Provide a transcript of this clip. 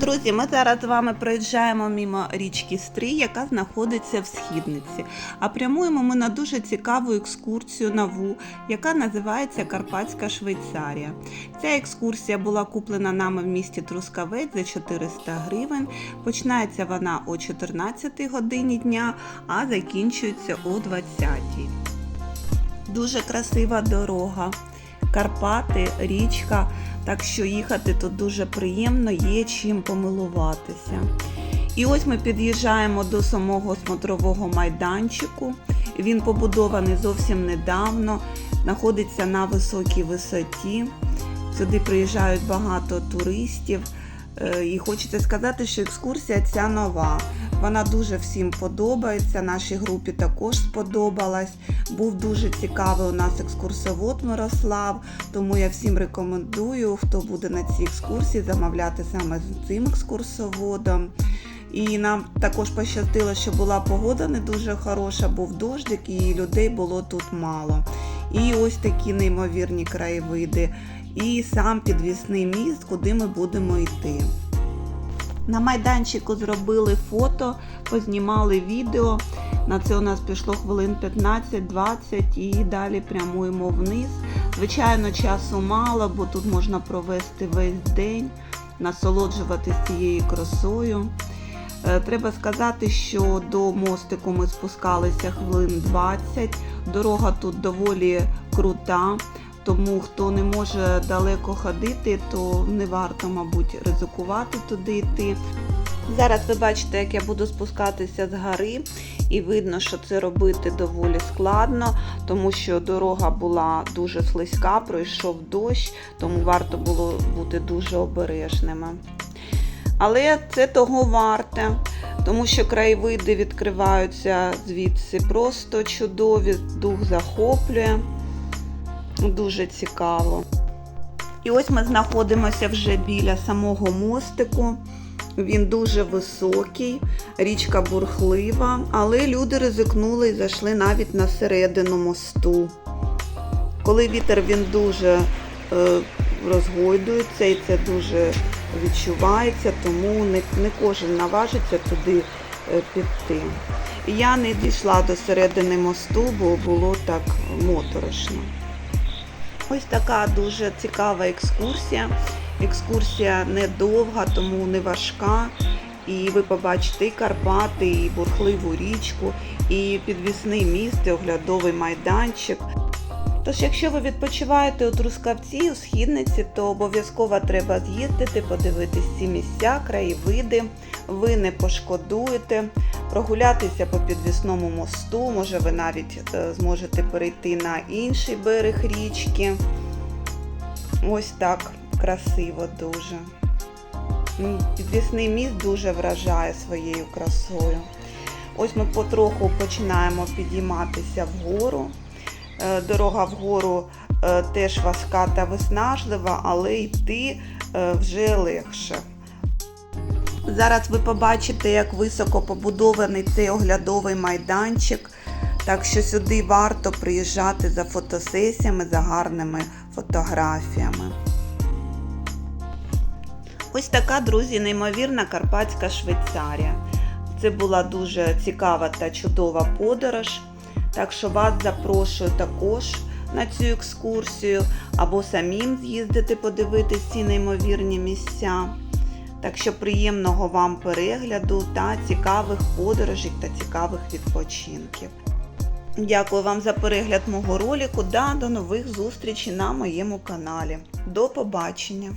Друзі, ми зараз з вами проїжджаємо мимо річки Стрий, яка знаходиться в східниці. А прямуємо ми на дуже цікаву екскурсію нову, яка називається Карпатська Швейцарія. Ця екскурсія була куплена нами в місті Трускавець за 400 гривень. Починається вона о 14 годині дня, а закінчується о 20. Дуже красива дорога. Карпати, річка, так що їхати тут дуже приємно, є чим помилуватися. І ось ми під'їжджаємо до самого смотрового майданчику. Він побудований зовсім недавно, знаходиться на високій висоті. Сюди приїжджають багато туристів. Е, І хочеться сказати, що екскурсія ця нова. Вона дуже всім подобається. Нашій групі також сподобалась. Був дуже цікавий у нас екскурсовод Мирослав, тому я всім рекомендую, хто буде на цій екскурсії, замовляти саме з цим екскурсоводом. І нам також пощастило, що була погода не дуже хороша, був дождик і людей було тут мало. І ось такі неймовірні краєвиди. І сам підвісний міст, куди ми будемо йти. На майданчику зробили фото, познімали відео. На це у нас пішло хвилин 15-20 і далі прямуємо вниз. Звичайно, часу мало, бо тут можна провести весь день, насолоджуватися цією красою. Е, Треба сказати, що до мостику ми спускалися хвилин 20. Дорога тут доволі крута, тому хто не може далеко ходити, то не варто, мабуть, ризикувати туди йти. Зараз ви бачите, як я буду спускатися з гори, і видно, що це робити доволі складно, тому що дорога була дуже слизька, пройшов дощ, тому варто було бути дуже обережними. Але це того варте, тому що краєвиди відкриваються звідси просто чудові, дух захоплює. Дуже цікаво. І ось ми знаходимося вже біля самого мостику. Він дуже високий, річка бурхлива, але люди ризикнули і зайшли навіть на середину мосту. Коли вітер він дуже е, розгойдується і це дуже відчувається, тому не, не кожен наважиться туди е, піти. Я не дійшла до середини мосту, бо було так моторошно. Ось така дуже цікава екскурсія. Екскурсія недовга, тому не важка. І ви побачите і Карпати, і бурхливу річку, і підвісний міст, і оглядовий майданчик. Тож, якщо ви відпочиваєте у Трускавці, у східниці, то обов'язково треба з'їздити, подивитись ці місця, краєвиди. Ви не пошкодуєте, прогулятися по підвісному мосту. Може, ви навіть е, зможете перейти на інший берег річки. Ось так красиво дуже. Підвісний міст дуже вражає своєю красою. Ось ми потроху починаємо підійматися вгору. Е, Дорога вгору е, теж важка та виснажлива, але йти вже легше. Зараз ви побачите, як високо побудований цей оглядовий майданчик. Так що сюди варто приїжджати за фотосесіями, за гарними фотографіями. Ось така, друзі, неймовірна Карпатська Швейцарія. Це була дуже цікава та чудова подорож. Так що вас запрошую також на цю екскурсію або самим з'їздити подивитись ці неймовірні місця. Так що приємного вам перегляду та цікавих подорожей та цікавих відпочинків. Дякую вам за перегляд мого ролику. та до нових зустрічей на моєму каналі. До побачення!